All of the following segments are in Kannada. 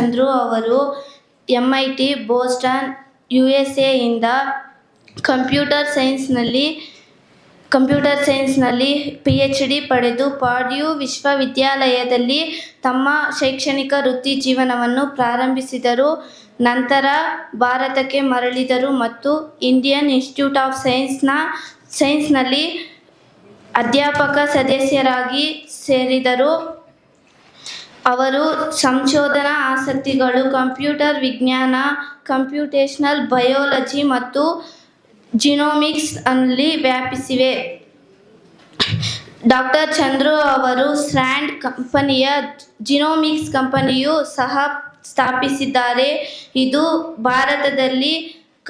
ಚಂದ್ರು ಅವರು ಎಂಐಟಿ ಬೋಸ್ಟನ್ ಯು ಎಸ್ ಎಯಿಂದ ಕಂಪ್ಯೂಟರ್ ಸೈನ್ಸ್ನಲ್ಲಿ ಕಂಪ್ಯೂಟರ್ ಸೈನ್ಸ್ನಲ್ಲಿ ಪಿ ಎಚ್ ಡಿ ಪಡೆದು ಪಾಡ್ಯೂ ವಿಶ್ವವಿದ್ಯಾಲಯದಲ್ಲಿ ತಮ್ಮ ಶೈಕ್ಷಣಿಕ ವೃತ್ತಿ ಜೀವನವನ್ನು ಪ್ರಾರಂಭಿಸಿದರು. ನಂತರ ಭಾರತಕ್ಕೆ ಮರಳಿದರು ಮತ್ತು ಇಂಡಿಯನ್ ಇನ್ಸ್ಟಿಟ್ಯೂಟ್ ಆಫ್ ಸೈನ್ಸ್ನ ಸೈನ್ಸ್ನಲ್ಲಿ ಅಧ್ಯಾಪಕ ಸದಸ್ಯರಾಗಿ ಸೇರಿದರು. ಅವರು ಸಂಶೋಧನಾ ಆಸಕ್ತಿಗಳು, ಕಂಪ್ಯೂಟರ್ ವಿಜ್ಞಾನ, ಕಂಪ್ಯೂಟೇಷನಲ್ ಬಯೋಲಜಿ ಮತ್ತು ಜಿನೋಮಿಕ್ಸ್ ಅಲ್ಲಿ ವ್ಯಾಪಿಸಿವೆ. ಡಾಕ್ಟರ್ ಚಂದ್ರು ಅವರು ಸ್ರ್ಯಾಂಡ್ ಕಂಪನಿಯ ಜಿನೋಮಿಕ್ಸ್ ಕಂಪನಿಯು ಸಹ ಸ್ಥಾಪಿಸಿದ್ದಾರೆ. ಇದು ಭಾರತದಲ್ಲಿ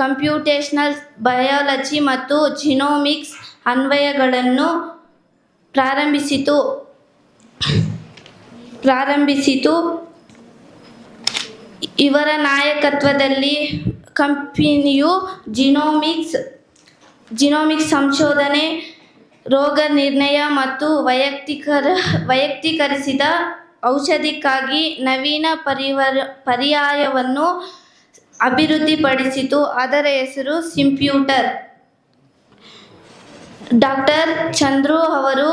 ಕಂಪ್ಯೂಟೇಷನಲ್ ಬಯಾಲಜಿ ಮತ್ತು ಜಿನೋಮಿಕ್ಸ್ ಅನ್ವಯಗಳನ್ನು ಪ್ರಾರಂಭಿಸಿತು. ಪ್ರಾರಂಭಿಸಿತು. ಇವರ ನಾಯಕತ್ವದಲ್ಲಿ ಕಂಪನಿಯು ಜಿನೋಮಿಕ್ಸ್ ಜಿನೋಮಿಕ್ಸ್ ಸಂಶೋಧನೆ, ರೋಗ ನಿರ್ಣಯ ಮತ್ತು ವೈಯಕ್ತಿಕರ, ವೈಯಕ್ತೀಕರಿಸಿದ ಔಷಧಿಕ್ಕಾಗಿ ನವೀನ ಪರಿವರ್, ಪರ್ಯಾಯವನ್ನು ಅಭಿವೃದ್ಧಿಪಡಿಸಿತು. ಅದರ ಹೆಸರು ಸಿಂಪ್ಯೂಟರ್. ಡಾಕ್ಟರ್ ಚಂದ್ರು ಅವರು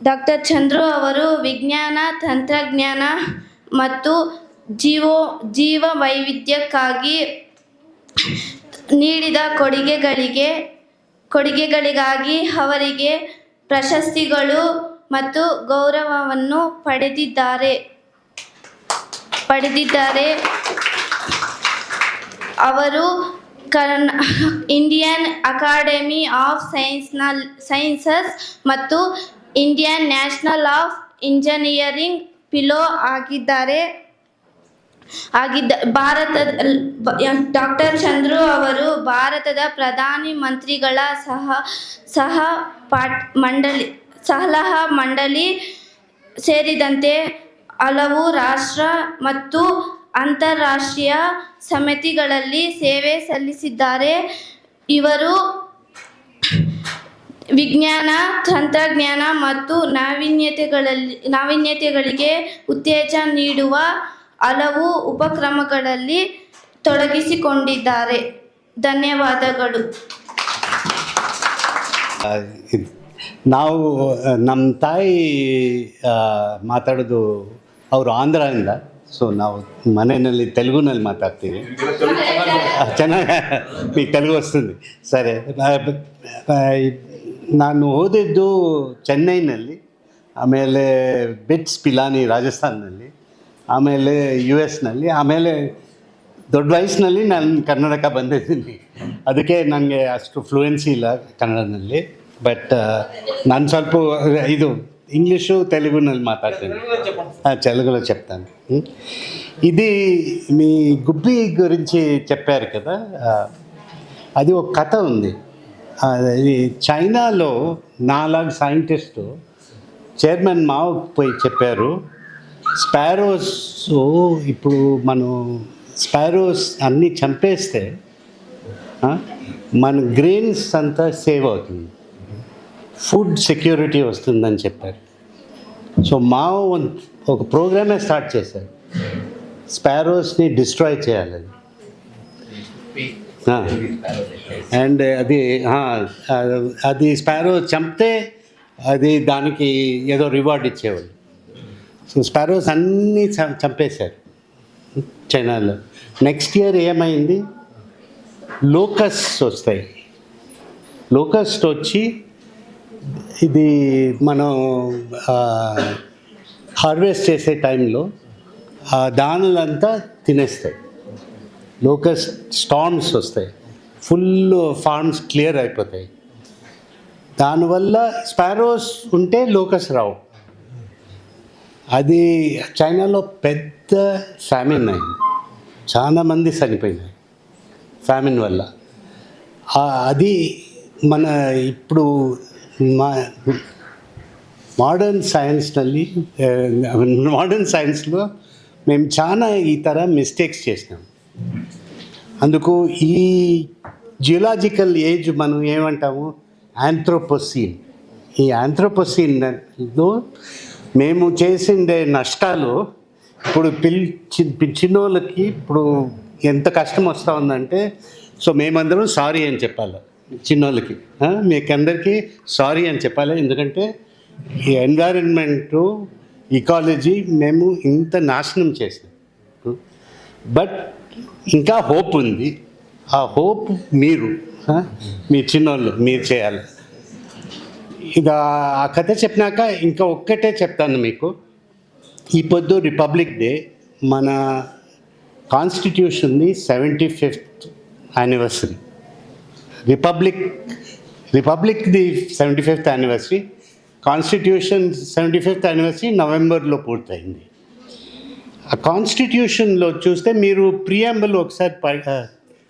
ಡಾಕ್ಟರ್ ಚಂದ್ರು ಅವರು ವಿಜ್ಞಾನ, ತಂತ್ರಜ್ಞಾನ ಮತ್ತು ಜೀವೋ ಜೀವ ವೈವಿಧ್ಯಕ್ಕಾಗಿ ನೀಡಿದ ಕೊಡುಗೆಗಳಿಗೆ, ಕೊಡುಗೆಗಳಿಗಾಗಿ ಅವರಿಗೆ ಪ್ರಶಸ್ತಿಗಳು ಮತ್ತು ಗೌರವವನ್ನು ಪಡೆದಿದ್ದಾರೆ. ಪಡೆದಿದ್ದಾರೆ. ಅವರು ಕರ್ನ, ಇಂಡಿಯನ್ ಅಕಾಡೆಮಿ ಆಫ್ ಸೈನ್ಸ್ನ ಸೈನ್ಸಸ್ ಮತ್ತು Indian National of Engineering fellow ಆಗಿದ್ದಾರೆ. ಆಗಿದ್ದ ಭಾರತದ ಡಾಕ್ಟರ್ ಚಂದ್ರು ಅವರು ಭಾರತದ ಪ್ರಧಾನಿ ಮಂತ್ರಿಗಳ ಸಹ ಸಹ ಪಾಠ ಮಂಡಳಿ, ಸಲಹಾ ಮಂಡಳಿ ಸೇರಿದಂತೆ ಹಲವು ರಾಷ್ಟ್ರ ಮತ್ತು ಅಂತಾರಾಷ್ಟ್ರೀಯ ಸಮಿತಿಗಳಲ್ಲಿ ಸೇವೆ ಸಲ್ಲಿಸಿದ್ದಾರೆ. ಇವರು ವಿಜ್ಞಾನ ತಂತ್ರಜ್ಞಾನ ಮತ್ತು ನಾವೀನ್ಯತೆಗಳಲ್ಲಿ ನಾವೀನ್ಯತೆಗಳಿಗೆ ಉತ್ತೇಜನ ನೀಡುವ ಹಲವು ಉಪಕ್ರಮಗಳಲ್ಲಿ ತೊಡಗಿಸಿಕೊಂಡಿದ್ದಾರೆ ಧನ್ಯವಾದಗಳು ಆ, ಇದ್- ನಾವು ಆ, ನಮ್ಮ ತಾಯಿ ಆ, ಮಾತಾಡೋದು ಅವರು ಆಂಧ್ರದಿಂದ ಸೊ ನಾವು ಮನೆಯಲ್ಲಿ ತೆಲುಗುನಲ್ಲಿ ಮಾತಾಡ್ತೀವಿ ఆ, ಚೆನ್ನಾಗಿ మీకు తెలుగు వస్తుంది సరే ఆ, ఆ, ನಾನು ಓದಿದ್ದು ಚೆನ್ನೈನಲ್ಲಿ ಆಮೇಲೆ ಬಿಟ್ಸ್ ಪಿಲಾನಿ ರಾಜಸ್ಥಾನ್ನಲ್ಲಿ ಆಮೇಲೆ ಯು ಎಸ್ನಲ್ಲಿ ಆಮೇಲೆ ದೊಡ್ಡ ವಯಸ್ಸಿನಲ್ಲಿ ನಾನು ಕನ್ನಡಕ್ಕೆ ಬಂದಿದ್ದೀನಿ ಅದಕ್ಕೆ ನನಗೆ ಅಷ್ಟು ಫ್ಲೂಯೆನ್ಸಿ ಇಲ್ಲ ಕನ್ನಡದಲ್ಲಿ ಬಟ್ ನಾನು ಸ್ವಲ್ಪ ಇದು ఇంగ్లీషు తెలుగుನಲ್ಲಿ మాట్లాడతాను తెలుగులో ಚೆಪ್ತಾನೆ ఇది మీ గుబ్బి గురించి చెప్పారు కదా అది ఒక కథ ఉంది ఇది చైనాలో నాలాగ్ సైంటిస్టు చైర్మన్ మావ పోయి చెప్పారు. స్పారోస్ ఇప్పుడు మనం స్పారోస్ అన్నీ చంపేస్తే మన గ్రెయిన్స్ అంతా సేవ్ అవుతుంది. ఫుడ్ సెక్యూరిటీ వస్తుందని చెప్పారు. సో మా వన్- ఒక ప్రోగ్రామే స్టార్ట్ చేశారు. స్పారోస్ని డిస్ట్రాయ్ చేయాలని. అండ్ అది అది స్పారో చంపితే అది దానికి ఏదో రివార్డ్ ఇచ్చేవాళ్ళు సో స్పారోస్ అన్నీ చంపేశారు చైనాలో నెక్స్ట్ ఇయర్ ఏమైంది లోకస్ట్ వస్తాయి లోకస్ట్ వచ్చి ఇది మనం హార్వెస్ట్ చేసే టైంలో ఆ దానులంతా తినేస్తాయి। లోకస్ స్టార్మ్స్ వస్తాయి ఫుల్ ఫార్మ్స్ క్లియర్ అయిపోతాయి దానివల్ల స్పారోస్ ఉంటే లోకస్ రావు అది చైనాలో పెద్ద ఫ్యామిన్ అయింది చాలా మంది చనిపోయినాయి ఫ్యామిన్ వల్ల ఆ, అది మన ఇప్పుడు మా ಮಾಡರ್ನ್ ಸೈನ್ಸ್ನಲ್ಲಿ ಮಾಡರ್ನ್ సైన్స్లో మేము చాలా ఈ ಥರ ಮಿಸ್ಟೇಕ್ಸ್ చేసినాం అందుకు ఈ జియోలాజికల్ ఏజ్ మనం ఏమంటాము? ఆంథ్రోపోసీన్ ఈ ఆంథ్రోపోసీన్లో మేము చేసిండే నష్టాలు ఇప్పుడు పిల్ చిన్నోళ్ళకి ఇప్పుడు ఎంత కష్టం వస్తూ ఉందంటే సో మేమందరం సారీ అని చెప్పాలి చిన్నోళ్ళకి. మీకందరికీ సారీ అని చెప్పాలి. ఎందుకంటే ఈ ఎన్వైరన్మెంటు ఇకాలజీ మేము ఇంత నాశనం చేసాం బట్ ఇంకా హోప్ ఉంది. ఆ హోప్ మీరు మీ చిన్నోళ్ళు మీరు చేయాలి. ఇక ఆ కథ చెప్పినాక ఇంకా ఒక్కటే చెప్తాను మీకు. ఈ పొద్దు రిపబ్లిక్ డే మన కాన్స్టిట్యూషన్ది seventy fifth anniversary. Republic రిపబ్లిక్ది seventy fifth anniversary Constitution seventy fifth anniversary నవంబర్లో పూర్తయింది. కాన్స్టిట్యూషన్లో చూస్తే మీరు ప్రియాంబుల్ ఒకసారి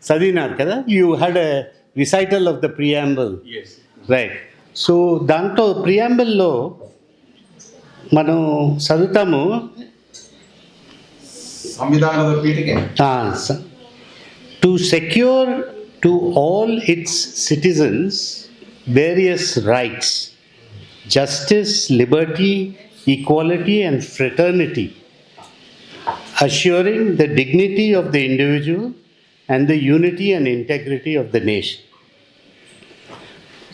చదివినారు కదా? You had a recital of the preamble right so దాంట్లో ప్రియాంబుల్లో మనం చదువుతాము. To secure to all its citizens various rights justice liberty equality and fraternity assuring the dignity of the individual and the unity and integrity of the nation.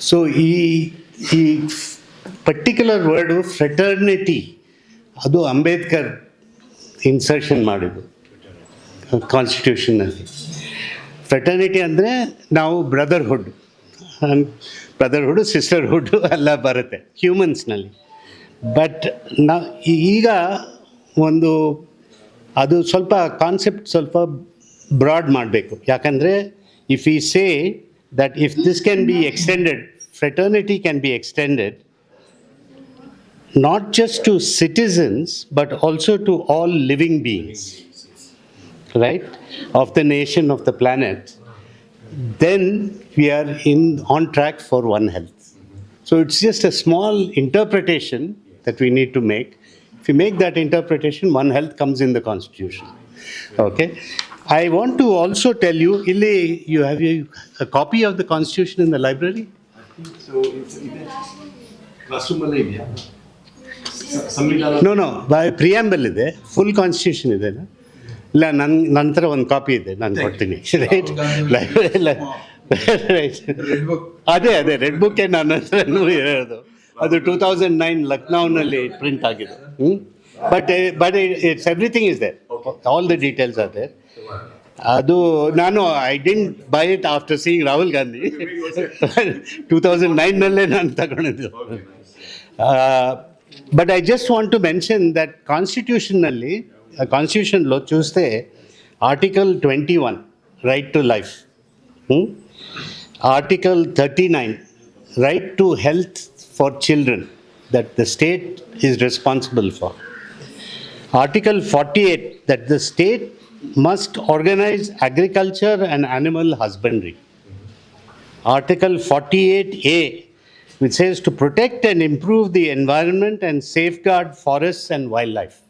So ಈ ಈ ಪರ್ಟಿಕ್ಯುಲರ್ ವರ್ಡು ಫ್ರೆಟರ್ನಿಟಿ ಅದು ಅಂಬೇಡ್ಕರ್ ಇನ್ಸರ್ಷನ್ ಮಾಡಿದ್ದು ಕಾನ್ಸ್ಟಿಟ್ಯೂಷನ್ನಲ್ಲಿ ಫ್ರೆಟರ್ನಿಟಿ ಅಂದರೆ ನಾವು ಬ್ರದರ್ಹುಡ್ ಬ್ರದರ್ಹುಡ್ ಸಿಸ್ಟರ್ಹುಡ್ ಎಲ್ಲ ಬರುತ್ತೆ ಹ್ಯೂಮನ್ಸ್ನಲ್ಲಿ ಬಟ್ ನಾ, ಈಗ ಒಂದು ಅದು ಸ್ವಲ್ಪ ಕಾನ್ಸೆಪ್ಟ್ ಸ್ವಲ್ಪ ಬ್ರಾಡ್ ಮಾಡಬೇಕು ಯಾಕಂದರೆ if I say that if this can be extended fraternity can be extended not just to citizens, but also to all living beings, right, of the nation, of the planet, then we are in, on track for One Health. So it's just a small interpretation that we need to make. If you make that interpretation, One Health comes in the Constitution. Okay. I want to also tell you, Ile, you have a, a copy of the Constitution in the library? Classroom ಅಲ್ಲೇ ಇದೆಯಾ ಸಂವಿಧಾನ ನೋ ನೋ ಪ್ರಿಯಾಂಬಲ್ ಇದೆ ಫುಲ್ ಕಾನ್ಸ್ಟಿಟ್ಯೂಷನ್ ಇದೆ ಇಲ್ಲ ನನ್ನ ನಂತರ ಒಂದು ಕಾಪಿ ಇದೆ ನಾನು ಕೊಡ್ತೀನಿ ರೈಟ್ Red book. ಅದೇ ಅದೇ ರೆಡ್ ಬುಕ್ಕೆ ನನ್ನ ಹತ್ರನೂ ಇರೋದು ಅದು ಟೂ ತೌಸಂಡ್ ನೈನ್ ಲಕ್ನೌನಲ್ಲಿ ಪ್ರಿಂಟ್ ಆಗಿದೆ Hmm? But, uh, but it, it's everything is there. Okay. All the details are there. ಅದು ನಾನು I didn't buy it after seeing Rahul Gandhi two thousand ನೈನ್ನಲ್ಲೇ ನಾನು ತಗೊಂಡಿದ್ದು but I just want to mention that ಕಾನ್ಸ್ಟಿಟ್ಯೂಷನ್ನಲ್ಲಿ ಕಾನ್ಸ್ಟಿಟ್ಯೂಷನ್ಲೋ చూస్తే article twenty one right to life article thirty nine right to health for children that the state is responsible for. Article 48 that the state must organize agriculture and animal husbandry. Article 48A, which says to protect and improve the environment and safeguard forests and wildlife.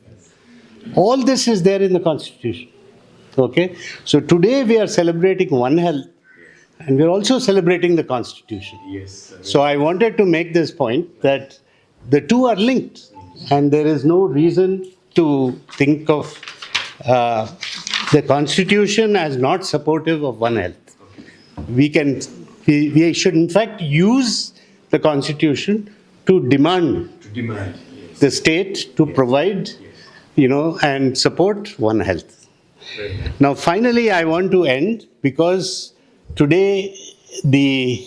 All this is there in the Constitution. Okay? So today we are celebrating One Health and we're also celebrating the Constitution. Yes. Sir. So I wanted to make this point that the two are linked, and there is no reason to think of uh, the constitution as not supportive of one health. We can, we, we should in fact use the constitution to demand, to demand yes. the state to yes. provide, yes. you know, and support one health. Right. Now, finally, I want to end because today the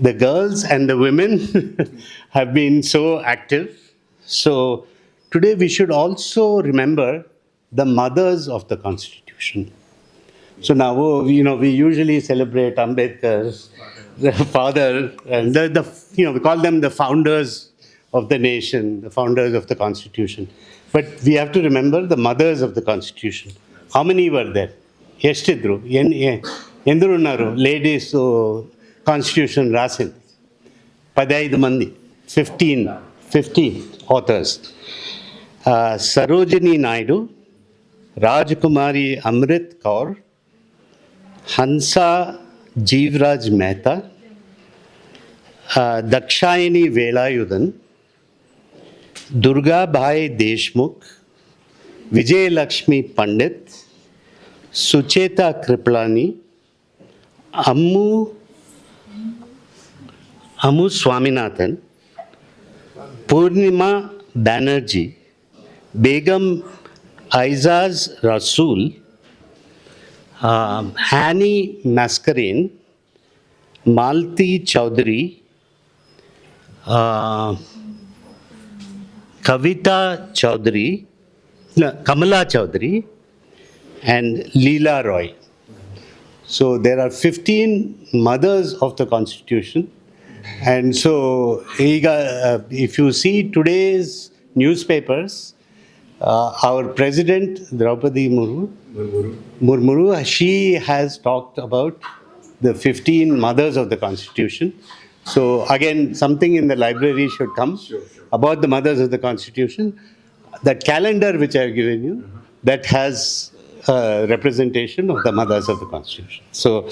the girls and the women have been so active. So today we should also remember the mothers of the Constitution. So now, you know, we usually celebrate Ambedkar's the father, and the, the, you know, we call them the founders of the nation, the founders of the Constitution. But we have to remember the mothers of the Constitution. How many were there? ಎಷ್ಟಿದ್ರು ಎನ್ ladies, Constitution, ಕಾನ್ಸ್ಟಿಟ್ಯೂಷನ್ ರಾಸಿದ್ದು 15, 50 authors. Uh, Sarojini Naidu, Rajkumari Amrit Kaur, Hansa Jeevraj Mehta, uh, Dakshayani Velayudan, Durga Bhai Deshmukh, Vijay Lakshmi Pandit, Sucheta Kriplani, Ammu Ammu Swaminathan Purnima Banerjee, Begum Aizaz Rasool, um, Annie Mascarin, Malti Chowdhury, uh, Kavita Chowdhury, no, Kamala Chowdhury, and Leela Roy. So there are 15 mothers of the Constitution. And so, uh, if you see today's newspapers, uh, our President Draupadi Murmu, Murmuru, she has talked about the 15 mothers of the Constitution. So again, something in the library should come about the mothers of the Constitution. That calendar which I have given you, that has uh, representation of the mothers of the Constitution. So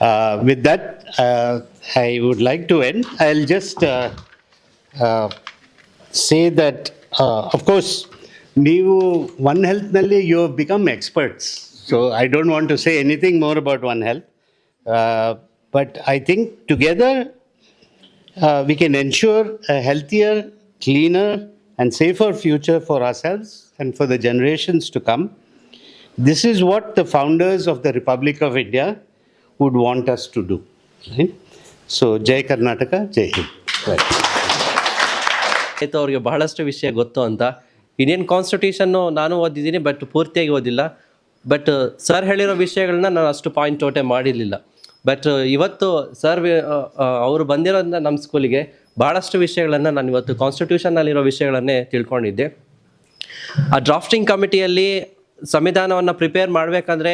uh, with that, uh, I would like to end. I'll just uh, uh, say that, uh, of course, ನೀವು one ಹೆಲ್ತ್ನಲ್ಲಿ you have become experts so I don't want to say anything more about one health but I think together we can ensure a healthier, cleaner, and safer future for ourselves and for the generations to come. This is what the founders of the Republic of India would want us to do. Right? So, Jai Karnataka, Jai Hind. Right. ಆಯಿತು ಅವ್ರಿಗೆ ಬಹಳಷ್ಟು ವಿಷಯ ಗೊತ್ತು ಅಂತ ಇಂಡಿಯನ್ ಕಾನ್ಸ್ಟಿಟ್ಯೂಷನ್ನು ನಾನು ಓದಿದ್ದೀನಿ ಬಟ್ ಪೂರ್ತಿಯಾಗಿ ಓದಿಲ್ಲ ಬಟ್ ಸರ್ ಹೇಳಿರೋ ವಿಷಯಗಳನ್ನ ನಾನು ಅಷ್ಟು ಪಾಯಿಂಟ್ ಔಟೇ ಮಾಡಿರಲಿಲ್ಲ ಬಟ್ ಇವತ್ತು ಸರ್ ಅವರು ಬಂದಿರೋದ್ರಿಂದ ನಮ್ಮ ಸ್ಕೂಲಿಗೆ ಭಾಳಷ್ಟು ವಿಷಯಗಳನ್ನು ನಾನು ಇವತ್ತು ಕಾನ್ಸ್ಟಿಟ್ಯೂಷನ್ನಲ್ಲಿರೋ ವಿಷಯಗಳನ್ನೇ ತಿಳ್ಕೊಂಡಿದ್ದೆ ಆ ಡ್ರಾಫ್ಟಿಂಗ್ ಕಮಿಟಿಯಲ್ಲಿ ಸಂವಿಧಾನವನ್ನು ಪ್ರಿಪೇರ್ ಮಾಡಬೇಕಂದ್ರೆ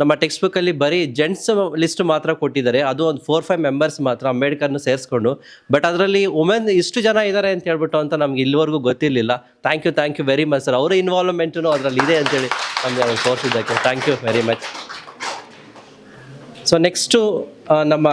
ನಮ್ಮ ಟೆಕ್ಸ್ಟ್ ಬುಕ್ಕಲ್ಲಿ ಬರೀ ಜೆಂಟ್ಸ್ ಲಿಸ್ಟ್ ಮಾತ್ರ ಕೊಟ್ಟಿದ್ದಾರೆ. ಅದು ಒಂದು ಫೋರ್ ಫೈವ್ ಮೆಂಬರ್ಸ್ ಮಾತ್ರ ಅಂಬೇಡ್ಕರ್ನ ಸೇರಿಸ್ಕೊಂಡು. ಬಟ್ ಅದರಲ್ಲಿ ವುಮೆನ್ ಇಷ್ಟು ಜನ ಇದ್ದಾರೆ ಅಂತ ಹೇಳ್ಬಿಟ್ಟು ಅಂತ ನಮ್ಗೆ ಇಲ್ಲಿವರೆಗೂ ಗೊತ್ತಿರಲಿಲ್ಲ. Thank you thank you very much sir ಅವರ ಇನ್ವಾಲ್ವ್ಮೆಂಟು ಅದರಲ್ಲಿ ಇದೆ ಅಂತೇಳಿ ನಮಗೆ ತೋರಿಸಿದ್ದಕ್ಕೆ. Thank you very much so next ನಮ್ಮ